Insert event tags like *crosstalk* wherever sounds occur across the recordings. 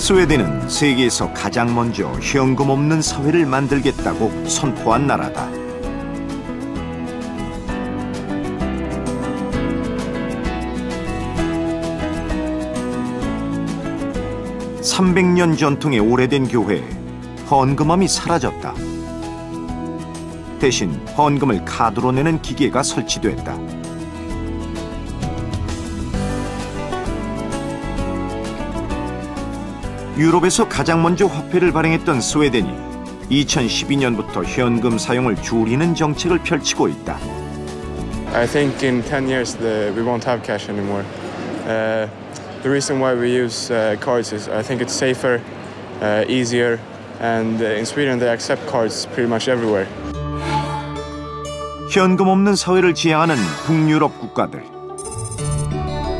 스웨덴은 세계에서 가장 먼저 현금 없는 사회를 만들겠다고 선포한 나라다. (300년) 전통의 오래된 교회에 헌금함이 사라졌다. 대신 헌금을 카드로 내는 기계가 설치됐다. 유럽에서 가장 먼저 화폐를 발행했던 스웨덴이 2012년부터 현금 사용을 줄이는 정책을 펼치고 있다. I think in 10 years the, we won't have cash anymore. Uh, the reason why we use uh, cards is I think it's safer, uh, easier, and uh, in Sweden they accept cards pretty much everywhere. 현금 없는 사회를 지향하는 북유럽 국가들.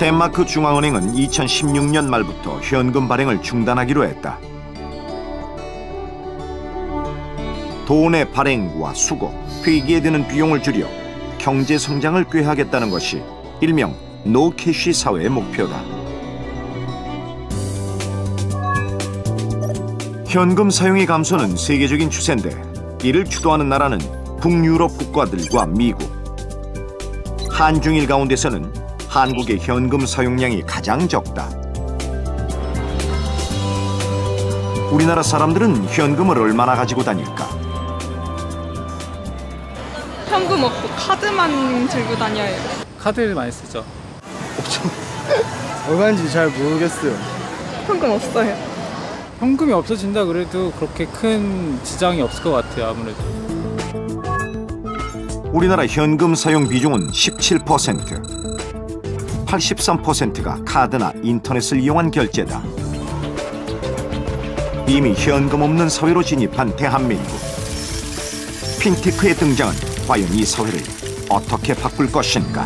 덴마크 중앙은행은 2016년 말부터 현금 발행을 중단하기로 했다. 돈의 발행과 수거, 회기에 드는 비용을 줄여 경제 성장을 꾀하겠다는 것이 일명 노캐시 사회의 목표다. 현금 사용의 감소는 세계적인 추세인데 이를 주도하는 나라는 북유럽 국가들과 미국. 한중일 가운데서는 한국의 현금 사용량이 가장 적다. 우리나라 사람들은 현금을 얼마나 가지고 다닐까? 현금 없고 카드만 들고 다녀요. 카드를 많이 쓰죠. *laughs* 얼마인지 잘 모르겠어요. 현금 없어요. 현금이 없어진다 그래도 그렇게 큰 지장이 없을 것 같아요. 아무래도. 우리나라 현금 사용 비중은 17%. 83%가 카드나 인터넷을 이용한 결제다. 이미 현금 없는 사회로 진입한 대한민국. 핀테크의 등장은 과연 이 사회를 어떻게 바꿀 것인가?